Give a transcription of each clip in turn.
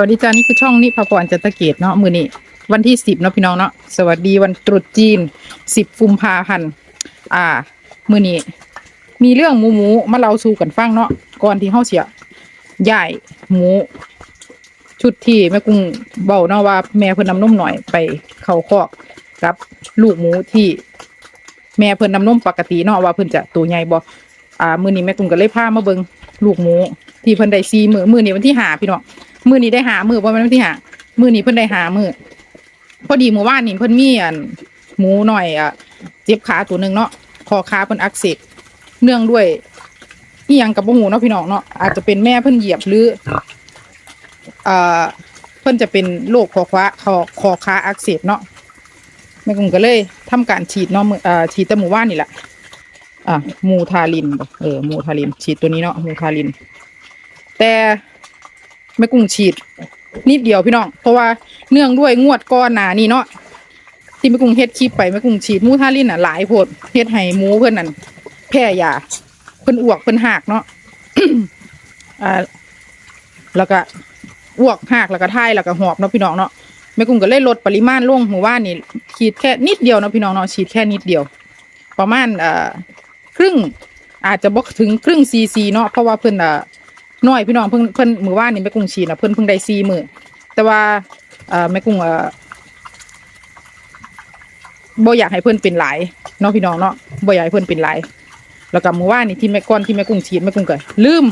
วัสดีจ้านี่คือช่องนิพพรจันตะเกตเนาะมือนี้วันที่สิบเนาะพี่น้องเนาะสวัสดีวันตรุษจีนสิบกุมภาพันธ์อ่า มือนี้มีเรื่องหมูหมูมาเล่าสู่กันฟังเนาะก่อนที่เฮาเสียย่ายหมู ชุดที่แม่กุ้งเบาเนาะว่าแม่เพิ่นนำนมหน่อยไปเข้าคอกกับลูกหมูที่ แม่เพิ่นนำนมปกติเนาะว่าเพิ่นจะตัวใหญ่บ่อ่า มือนี้แม่กุ้งก็เลยพามาเบิง ลูกหมูที่เพิ่นได้4มื้อมือนี้วันที่หาพี่น้องมือนี้ได้หามือบ่แม่นวันที่หามือนี้เพิ่นได้หามือพอดีเมื่อวานนี้เพิ่นมีอันหมูหน่อยอะเจ็บขาตัวหนึ่งเนาะคอขาเพิ่นอักเสบเนื่องด้วยอีหยังกับบ่หูเนาะพี่น้องเนาะอาจจะเป็นแม่เพิ่นเหยียบหรืออ่าเพิ่นจะเป็นโรคคอขาคอคอขาอักเสบเนาะแม่กุ้งก็เลยทำการฉีดเนาะมื้ออ่าฉีดแต่หมู่บ้านนี่แหละ อะมูทาลินเออมูทาลิน ฉีดตัวนี้เนาะมูทาลิน แต่แม่กุ้งฉีด นิดเดียวพี่น้อง เพราะว่าเนื่องด้วยงวดก้อนหนานี่เนาะที่แม่กุ้งเฮ็ดคลิปไปแม่กุ้งฉีดมูทาลินอะหลายโพดเฮ็ดให้หมูเพิ่อนนั่นแพ้ยาเพิ่นอ้วกเพิ่นหักเนาะอ่าแล้วก็อ้วกหักแล้วก็ท่ายแล้วก็หอบเนาะพี่น้องเนาะแม่กุ้งก็เลยลดปริมาณลงหมู่บ้านนี่ฉีดแค่นิดเดียวเนาะพี่น้องเนาะฉีดแค่นิดเดียว ประมาณอ่อ ครึ่ง อาจจะบอกถึงครึ่งซีซีเนาะเพราะว่าเพิ่อนอะน้อยพี่น้องเพิ่นเพิ่นมือว่านนี่แม่กุ้งฉีดนะเพิ่นเพิ่งได้ซีมือแต่ว่าเอ่อแม่กุ้งเอ่อบ่อยากให้เพิ่นเป็นหลายเนาะพี่น้องเนาะบ่อยากให้เพิ่นเป็นหลายแล้วก็มือว่านนี่ที่แม่ก้อนที่แม่กุ้งฉีดแม่กุ้งก็ลืม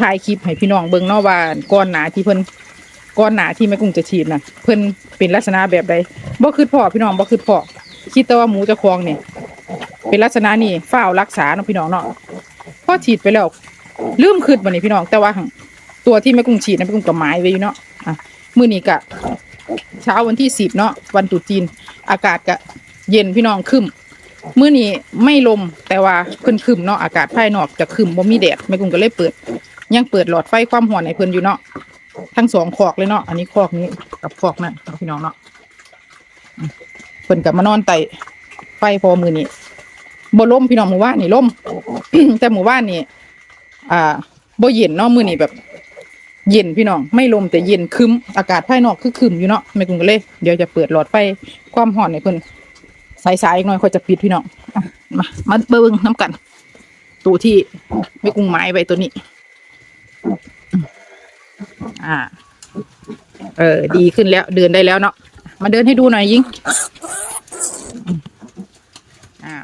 ถ่ายคลิปให้พี่น้องเบิ่งเนาะว่าก้อนหนาที่เพิ่นก้อนหนาที่แม่กุ้งจะฉีดน่ะเพิ่นเป็นลักษณะแบบใดบ่คือพ่อพี่น้องบ่คือพ่อคิดแต่ว่าหมูจะคลองเนี่ย เป็นลักษณะนี่ฝ้าวรักษาเนาะพี่น้องเนาะพอฉีดไปแล้วลืมคืดบันนี้พี่น้อง แต่ว่าตัวที่แม่กุ้งฉีดนะแม่กุ้งกับไม้ไว้อยู่เนาะอะมื้อนี้กะเช้าวันที่สิบเนาะวันตรุษจีน อากาศกะเย็นพี่น้องครึมมื้อนี้ไม่ลมแต่ว่าเพิ่นครึมเนาะอากาศภายนอกจะครึมบ่มีแดดแม่กุ้งก็เลยเปิด ยังเปิดหลอดไฟความร้อนให้เพิ่นอยู่เนาะทั้งสองคอกเลยเนาะอันนี้คอกนี้กับคอกนั่นเนาพี่น้องเนาะเพิ่นกับมานอนไตไฟพอมือนี้ บ่ล่มพี่น้องหมู่บ้านนี่ล่ม แต่หมู่บ้านนี่อ่าบ่เย็นเนาะมื้อนี้แบบ เย็นพี่น้อง ไม่ลมแต่เย็นคึ้มอากาศภายนอกคือคึ้มอยู่เนาะแม่กุ้งก็เลย เดี๋ยวจะเปิดหลอดไฟความร้อนให้เพิ่นสายๆอีกหน่อยค่อยจะปิดพี่น้องอะมามาเบิ่งน้ำกันตัวที่แม่กุ้งไม้ไว้ตัวนี้ อ่า เออ ดีขึ้นแล้ว เดินได้แล้วเนาะ มาเดินให้ดูหน่อยยิงอ่า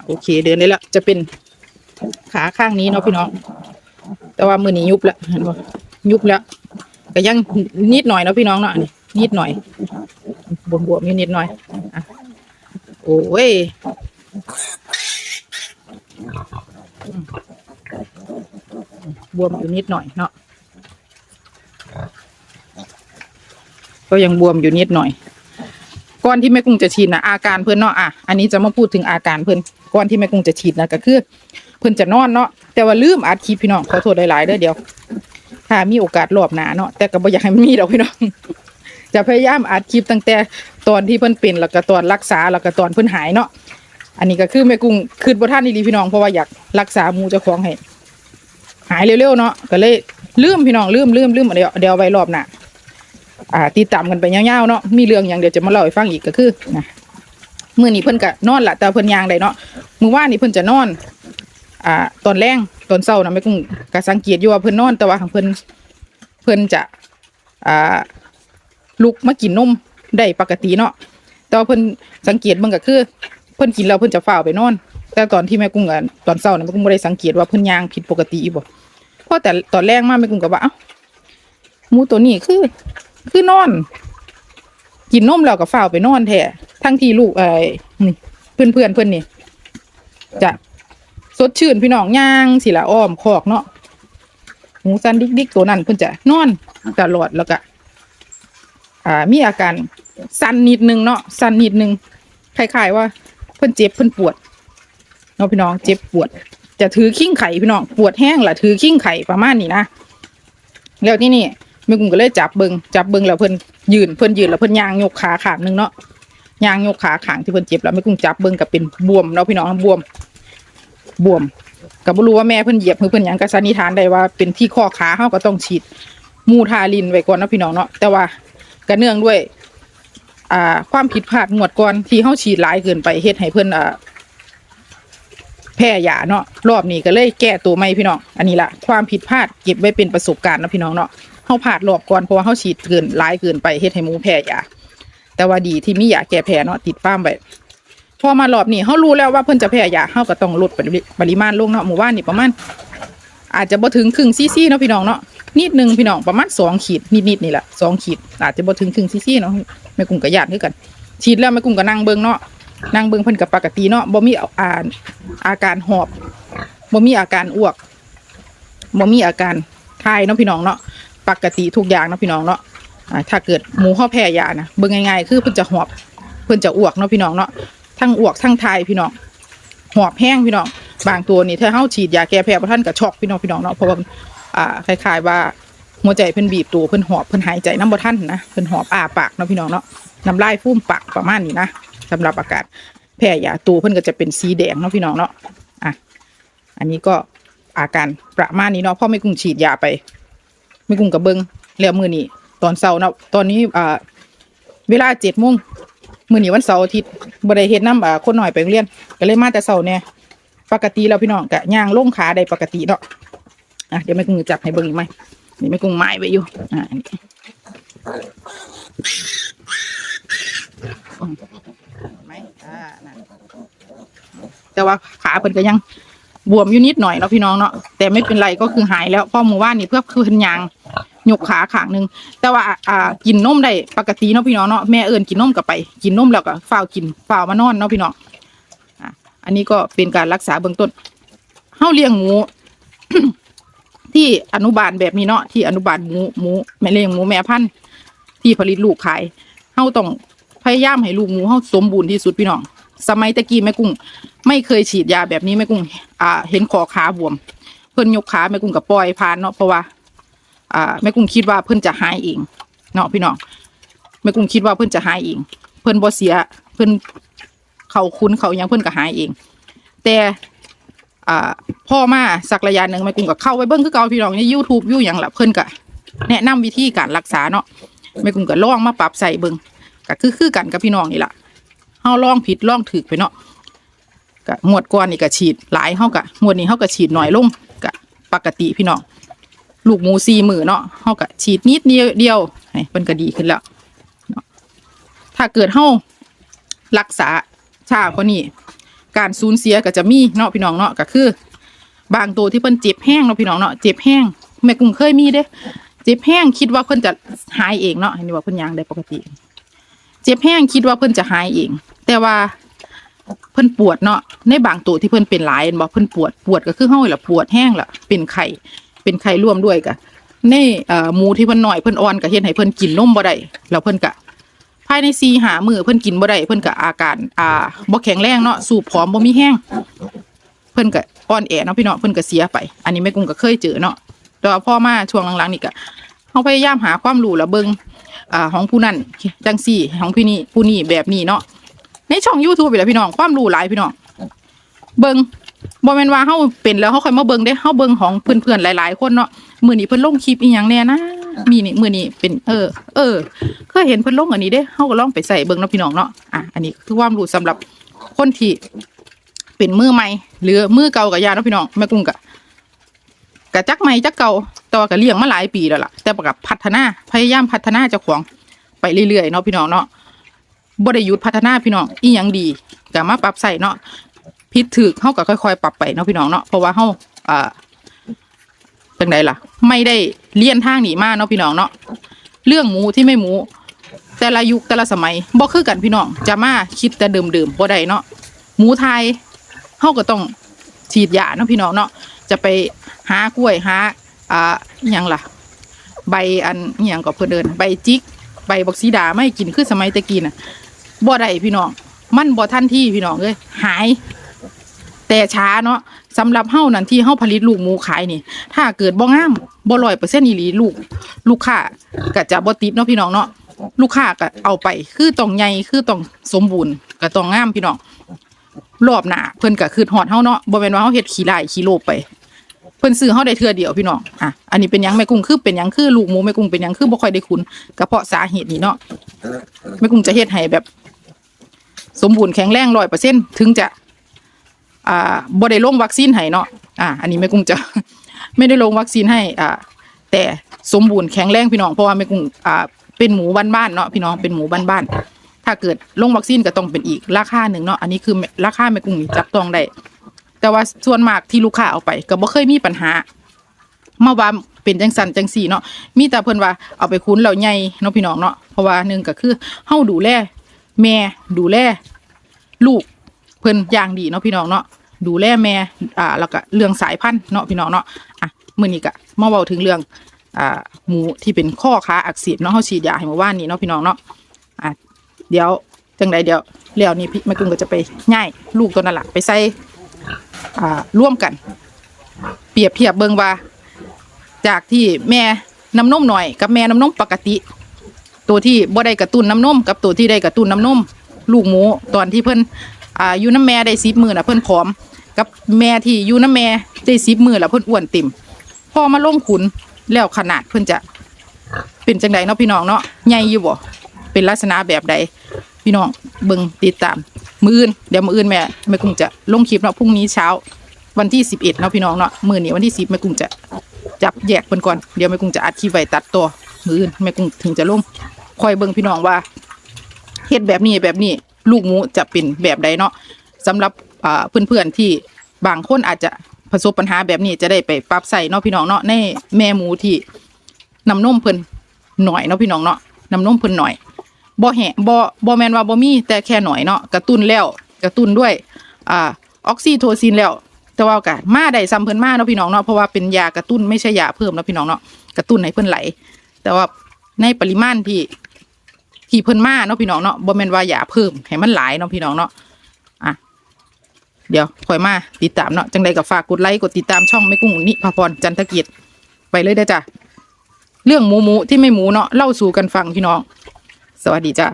โอเค เดินได้แล้วจะเป็นขาข้างนี้เนาะพี่น้อง แต่ว่ามือนี้ยุบแล้วเห็นบ่ยุบแล้วก็ยังนิดหน่อยเนาะพี่น้องเนาะนี่นิดหน่อย บวมบวมๆอยู่นิดหน่อยอะโอ้ยบวมอยู่นิดหน่อยเนาะก็ยังบวมอยู่นิดหน่อย อนที่แม่กุ้งจะฉีดนะอาการเพิ่อนเนาะอะอันนี้จะมาพูดถึงอาการเพิ่อนก่อนที่แม่กุ้งจะฉีดนะก็คือ เพิ่อนจะนอนเนาะแต่ว่าลืมอัดคลิปพี่น้องขอโทษหลายๆเด้อเดี๋ยวถ้ามีโอกาสรอบหนาเนาะแต่ก็บ่อยากให้มันมีดอกพี่น้องจะพยายามอัดคลิปตั้งแต่ตอนที่เพิ่อนเป็นแล้วก็ตอนรักษาแล้วก็ตอนเพิ่อนหายเนาะอันนี้ก็คือแม่กุ้งคืนบ่ทันอีหลีพี่น้องเพราะว่าอยากรักษาหมูเจ้าของให้หายเร็วๆเนาะก็เลยลืมพี่น้องลืมลืมลืมเดี๋ยวเดี๋ยวไว้รอบหน้า อ่าติดตามกันไปยาวๆเนาะมีเรื่องอย่างเดียวจะมาเล่าให้ฟังอีกก็คือนะมื้อนี้เพิ่นก็นอนละแต่เพิ่นยางได้เนาะมื้อวานนี่เพิ่นจะนอน อ่า ตอนแรงตอนเช้านะแม่กุ้งก็สังเกตอยู่ว่าเพิ่นนอนแต่ว่าของเพิ่นเพิ่นจะอ่าลุกมากินนมได้ปกติเนาะแต่ว่าเพิ่นสังเกตเบิ่งก็คือ เพิ่นกินแล้วเพิ่นจะฝ้าไปนอน แต่ตอนที่แม่กุ้งอะตอนเช้านะแม่กุ้งบ่ได้สังเกตว่าเพิ่นยางผิดปกติอีบ่เพราะแต่ตอนแรกมาแม่กุ้งก็ว่าเอ้าหมูตัวนี้คือ คือนอน กินนมแล้วก็ฝ้าวไปนอนแท้ทั้งที่ลูกเอ้ยนี่เพื่อนเพื่อนเพื่อนนี่จะสดชื่นพี่น้องย่างสิละอ้อมคอกเนาะหมูสันดิกดิกตัวนั้นเพิ่อนจะนอนตลอดแล้วก็อ่า มีอาการสั่นนิดนึงเนาะสั่นนิดนึงคล้ายๆว่า เพิ่อนเจ็บเพิ่อนปวดเนาะพี่น้องเจ็บปวด จะถือขิ้งไข่พี่น้องปวดแห้งล่ะถือขิ้งไข่ประมาณนี้นะแล้วที่นี่ ม่กุ้งก็เลยจับเบิงจับเบิงแล้วเพิ่นยืนเพิ่นยืนแล้วเพิ่นย่างยกขาขางนึงเนาะย่างยกขาขางที่เพิ่นเจ็บแล้วแม่กุ้งจับเบิงกับเป็นบวมเนาะพี่น้องบวม บวมก็บ่รู้ว่าแม่เพิ่นเหยียบหรือเพิ่นหยังก็สันนิษฐานได้ว่าเป็นที่ข้อขาเฮาก็ต้องฉีดมูทาลินไว้ก่อนเนาะพี่น้องเนาะแต่ว่าก็เนื่องด้วย อ่า ความผิดพลาดงวดก่อนที่เฮาฉีดหลายเกินไปเฮ็ดให้เพิ่นอ่าแพ้ยาเนาะรอบนี้ก็เลยแก้ตัวใหม่พี่น้อง อันนี้ละความผิดพลาดเก็บไว้เป็นประสบการณ์เนาะพี่น้องเนาะ เฮาพลาดรอบก่อนเพราะว่าเฮาฉีดเกินหลายเกินไปเฮ็ดให้หมูแพ้ยาแต่ว่าดีที่มียาแก้แพ้เนาะติดฟ้ามไว้พอมารอบนี้เฮารู้แล้วว่าเพิ่นจะแพ้ยาเฮาก็ต้องลดปริมาณลงเนาะหมู่บ้านนี่ประมาณอาจจะบ่ถึงครึ่งซีซีเนาะพี่น้องเนาะนิดนึงพี่น้องประมาณสองขีดนิดๆนี่แหละสองขีด อาจจะบ่ถึงครึ่งซีซีเนาะแม่กุ้งก็ญาติคือกัน ฉีดแล้วแม่กุ้งก็นั่งเบิ่งเนาะนั่งเบิ่งเพิ่นก็ปกติเนาะบ่มีอาการอาการหอบบ่มีอาการอ้วกบ่มีอาการทายเนาะพี่น้องเนาะ ปกติทุกอย่างเนาะพี่น้องเนาะถ้าเกิดหมูเฮาแพ้ยานะเบิ่งง่ายๆคือเพิ่นจะหอบเพิ่นจะอ้วกเนาะพี่น้องเนาะทั้งอ้วกทั้งทายพี่น้องหอบแห้งพี่น้องบางตัวนี่ถ้าเฮาฉีดยาแก้แพ้บ่ทันก็ช็อกพี่น้องพี่น้องเนาะเพราะว่าอ่าคล้ายๆว่าหัวใจเพิ่นบีบตัวเพิ่นหอบเพิ่นหายใจน้ำบ่ทันนะเพิ่นหอบอ้าปากเนาะพี่น้องเนาะน้ำลายฟูมปากประมาณนี้นะสำหรับอาการแพ้ยาตัวเพิ่นก็จะเป็นสีแดงเนาะพี่น้องเนาะอะอันนี้ก็อาการประมาณนี้เนาะพ่อไม่กุ้งฉีดยาไป ไม่กุ้งกับเบิงแล้วมือนี้ตอนเสาร์เนาะตอนนี้อ่า เวลาเจ็ดโมงมือนี้วันเสาร์อาทิตย์บ่ได้เฮ็ดน้ำอ่าคนหน่อยไปโรงเรียนก็เลยมาแต่เสาร์เนี่ยปกติแล้วพี่น้องกะย่างลงขาได้ปกติเนาะอะเดี๋ยวแม่กุ้งจับให้เบิงอีกไหมนี่แม่กุ้งไม้ไว้อยู่อ่าไหมอ่าแต่ว่าขาเพิ่นก็ยัง บวมอยู่นิดหน่อยเนาะพี่น้องเนาะแต่ไม่เป็นไรก็คือหายแล้วเพ่อหมู่ว่านนี่เพื่อคือเพิ่นยางยกขาขางหนึ่งแต่ว่าอ่ากินนมได้ปกติเนาะพี่น้องเนาะแม่เอิญกินนมกลับไป กินนมแล้วก็ฝ้าวกินฝ้าวมานอนเนาะพี่น้องอะอันนี้ก็เป็นการรักษาเบื้องต้นเฮาเลี้ยงหมู ที่อนุบาลแบบนี้เนาะที่อนุบาลหมูหมูแม่เลี้ยงหมูแม่พันธุ์ที่ผลิตลูกขายเฮาต้องพยายามให้ลูกหมูเฮาสมบูรณ์ที่สุดพี่น้อง สมัยตะกี้แม่กุ้ง ไม่เคยฉีดยาแบบนี้แม่กุ้ง อ่า เห็นคอขาบวม เพิ่นยกขาแม่กุ้งกับปล่อยผ่านเนาะเพราะว่า อ่าแม่กุ้งคิดว่าเพิ่นจะหายเองเนาะพี่น้องแม่กุ้งคิดว่าเพิ่นจะหายเอง เพิ่นบ่เสีย เพิ่นเขาคุ้นเขายังเพิ่นก็หายเอง แต่อ่าพ่อมาสักระยะหนึ่งแม่กุ้งก็เข้าไปเบิ่งคือเก่าพี่น้องใน YouTube อยู่หยังละเพิ่นก็แนะนำวิธีการรักษาเนาะแม่กุ้งก็ลองมาปรับใส่เบิ่งก็คือคือกันกับพี่น้องนี่ละเฮาลองผิดลองถูกไปเนาะ ก็งวดก่อนนี่ก็ฉีดหลายเฮาก็งวดนี้เฮาก็ฉีดหน้อยลงก็ปกติพี่น้องลูกหมูสี่มือเนาะเฮาก็ฉีดนิดเดียวเดียวให้มันก็ดีขึ้นแล้วถ้าเกิดเฮารักษาช้ากว่านี้การสูญเสียก็จะมีเนาะพี่น้องเนาะก็คือ บางตัวที่เพิ่นเจ็บแห้งเนาะพี่น้องเนาะเจ็บแห้งแม่กุ้งเคยมีเด้เจ็บแห้งคิดว่าเพิ่นจะหายเองเนาะอันนี้ว่าเพิ่นยางได้ปกติ เจ็บแห้งคิดว่าเพิ่นจะหายเอง แต่ว่า เพิ่นปวดเนาะในบางตัวที่เพิ่นเป็นหลายบอกเพิ่นปวดปวดก็คือเฮานี่ล่ะปวดแห้งละเป็นไข้เป็นไข้ร่วมด้วยกะในเอ่อหมูที่เพิ่นหน้อยเพิ่นอ่อนก็เฮ็ดให้เพิ่นกินนมบ่ได้แล้วเพิ่นก็ภายใน4หามือเพิ่นกินบ่ได้เพิ่นก็อาการอ่าบ่แข็งแรงเนาะสูบผอมบ่มีแห้งเพิ่นก็อ่อนแอเนาะพี่เน้องเพิ่นก็เสียไป อันนี้แม่กุ้งก็เคยเจอเนาะแต่ว่าพอมาช่วงหลังๆนี่ก็เฮาพยายามหาความรู้แล้วเบิ่งอ่าของผู้นั้นจังซี่ของพี่นี่ผู้นี้แบบนี้เนาะ ในช่อง YouTube นี่แหละพี่น้องความรู้หลายพี่น้องเบิงบ่แม่นว่าเฮาเป็นแล้วเฮาค่อยมาเบิงเด้เฮาเบิงของเพื่อนๆหลาย ๆ คนเนาะมื้อนี้เพิ่นลงคลิปอีหยังแน่นะมีนี่มื้อนี้เป็นเออ เออเคยเห็นเพิ่นลงอันนี้เด้เฮาก็ลองไปใส่เบิงเนาะพี่น้องเนาะอะอันนี้คือความรู้สำหรับคนที่เป็นมือใหม่หรือมือเก่ากับยาเนาะพี่น้องแม่กุ้งกะกะจักใหม่จักเก่าแต่ว่าก็เลี้ยงมาหลายปีแล้วล่ะแต่กับพัฒนาพยายามพัฒนาเจ้าของไปเรื่อยๆเนาะพี่น้องเนาะ บ่ได้หยุดพัฒนาพี่น้องอีหยังดีก็มาปรับใส่เนาะพิษถึกเฮาก็ค่อยๆ ปรับไปเนาะพี่น้องเนาะเพราะว่าเฮาอ่าจังไดล่ะ ไม่ได้เลี่ยนทางหนีมาเนาะพี่น้องเนาะเรื่องหมูที่ไม่หมู แต่ละยุคแต่ละสมัยบ่คือกันพี่น้องจะมาคิดแต่เดิมๆบ่ได้เนาะหมูไทยเฮาก็ต้องฉีดยาเนาะพี่น้องเนาะจะไปหากล้วยหาอ่าอิหยังล่ะ ใบอันอิหยังก็เพิ่นเดิน ใบจิกใบบักซีดาไม่กินคือสมัยตะกี้น่ะ บ่ได้พี่น้อง มันบ่ทันที่พี่น้องเอ้ยหาย แต่ช้าเนาะสำหรับเฮ้านั่นที่เฮ้าผลิตลูกหมูขายนี่ ถ้าเกิดบ่งามบ่ร้อยเปอร์เซ็นต์อีหลีลูก ลูกค้าก็จะบ่ติดเนาะพี่น้องเนาะลูกค้าก็เอาไป คือต้องใหญ่คือต้องสมบูรณ์ก็ต้องงามพี่น้องรอบหน้าเพิ่นก็คือฮอดเฮาเนาะบ่แม่นว่าเฮาเฮ็ดขี้ลายขี้โลบไป เพิ่นซื้อเฮาได้เทื่อเดียวพี่น้องอะอันนี้เป็นหยังแม่กุ้งคือเป็นหยังคือลูกหมูแม่กุ้งเป็นหยังคือบ่ค่อยได้คุ้นก็เพราะสาเหตุนี้เนาะแม่กุ้งจะเฮ็ดให้แบบ สมบูรณ์แข็งแรง100%ถึงจะ อ่าบ่ได้ลงวัคซีนให้เนาะอ่า อันนี้แม่กุ้งจะ ไม่ได้ลงวัคซีนให้ อ่า แต่สมบูรณ์แข็งแรงพี่น้องเพราะว่าแม่กุ้งอ่า เป็นหมูบ้านๆเนาะพี่น้องเป็นหมูบ้านๆถ้าเกิดลงวัคซีนก็ต้องเป็นอีกราคาหนึ่งเนาะอันนี้คือราคาแม่กุ้งนี่จับต้องได้แต่ว่าส่วนมากที่ลูกค้าเอาไป ก็บ่เคยมีปัญหามาว่าเป็นจังสันจังสี่เนาะมีแต่เพิ่นว่าเอาไปคุ้นแล้วใหญ่เนาะพี่น้องเนาะเพราะว่าหนึ่งก็คือเฮาดูแล แม่ดูแลลูกเพิ่นอย่างดีเนาะพี่น้องเนาะดูแลแม่อ่าแล้วก็เรื่องสายพันธุ์เนาะพี่น้องเนาะอะมื้อนี้ก็มาเว้าถึงเรื่องอ่าหมูที่เป็นข้อขาอักเสบเนาะเฮาฉีดยาให้เมื่อวานนี้เนาะพี่น้องเนาะอะเดี๋ยวจังใดเดี๋ยวแล้วนี่พี่แม่กุ้งก็จะไปง่ายลูกตัวนั้นแหละไปใส่อ่าร่วมกัน เปรียบเทียบเบิ่งว่า จากที่แม่น้ำนมหน่อยกับแม่น้ำนมปกติ ตัวที่บ่ได้กระตุ้นน้ำนมกับตัวที่ได้กระตุ้นน้ำนมลูกหมูตอนที่เพิ่นอ่าอยู่น้ำแม่ได้สิบมือน่ะเพิ่นผอม กับแม่ที่อยู่น้ำแม่ได้สิบมือแล้วเพิ่นอ้วนเต็มพอมาลงขุนแล้วขนาดเพิ่นจะเป็นจังใดเนาะพี่น้องเนาะใหญ่อยู่บ่เป็นลักษณะแบบใดพี่น้องเบิ่งติดตาม มืออื่นเดี๋ยวมืออื่นแม่แม่กุ้งจะลงคลิปเนาะพรุ่งนี้เช้า วันที่สิบเอ็ดเนาะพี่น้องเนาะมือนี้วันที่สิบแม่กุ้งจะจับแยกเพิ่นก่อนเดี๋ยวแม่กุ้งจะอัดคลิปไว้ตัดตัว มืออื่นแม่กุ้งถึงจะลงคอยเบิ่งพี่น้องว่าเฮ็ดแบบนี้แบบนี้ลูกหมูจะเป็นแบบใดเนาะสำหรับอ่าเพื่อนๆที่บางคนอาจจะประสบปัญหาแบบนี้จะได้ไปปรับใส่เนาะพี่น้องเนาะในแม่หมูที่นำนมเพิ่นหน่อยเนาะพี่น้องเนาะนำนมเพิ่นหน่อยบ่แหะบ่บ่แมนว่าบ่มีแต่แค่หน่อยเนาะกระตุ้นแล้วกระตุ้นด้วยอ่าออกซิโทซินแล้ว แต่ว่าก็มาได้ซ้ำเพิ่นมาเนาะพี่น้องเนาะเพราะว่าเป็นยากระตุ้นไม่ใช่ยาเพิ่มเนาะพี่น้องเนาะกระตุ้นให้เพิ่นไหล แต่ว่าในปริมาณที่ที่เพิ่นมาเนาะพี่น้องเนาะบ่แม่นว่ายาเพิ่มให้มันหลายเนาะพี่น้องเนาะอะเดี๋ยวคอยมาติดตามเนาะจังใดก็ฝากกดไลค์กดติดตามช่องแม่กุ้งนิพาพรจันทกิจไปเลยได้จ้ะเรื่องหมูหมูที่ไม่หมูเนาะเล่าสู่กันฟังพี่น้อง สวัสดีจ้ะ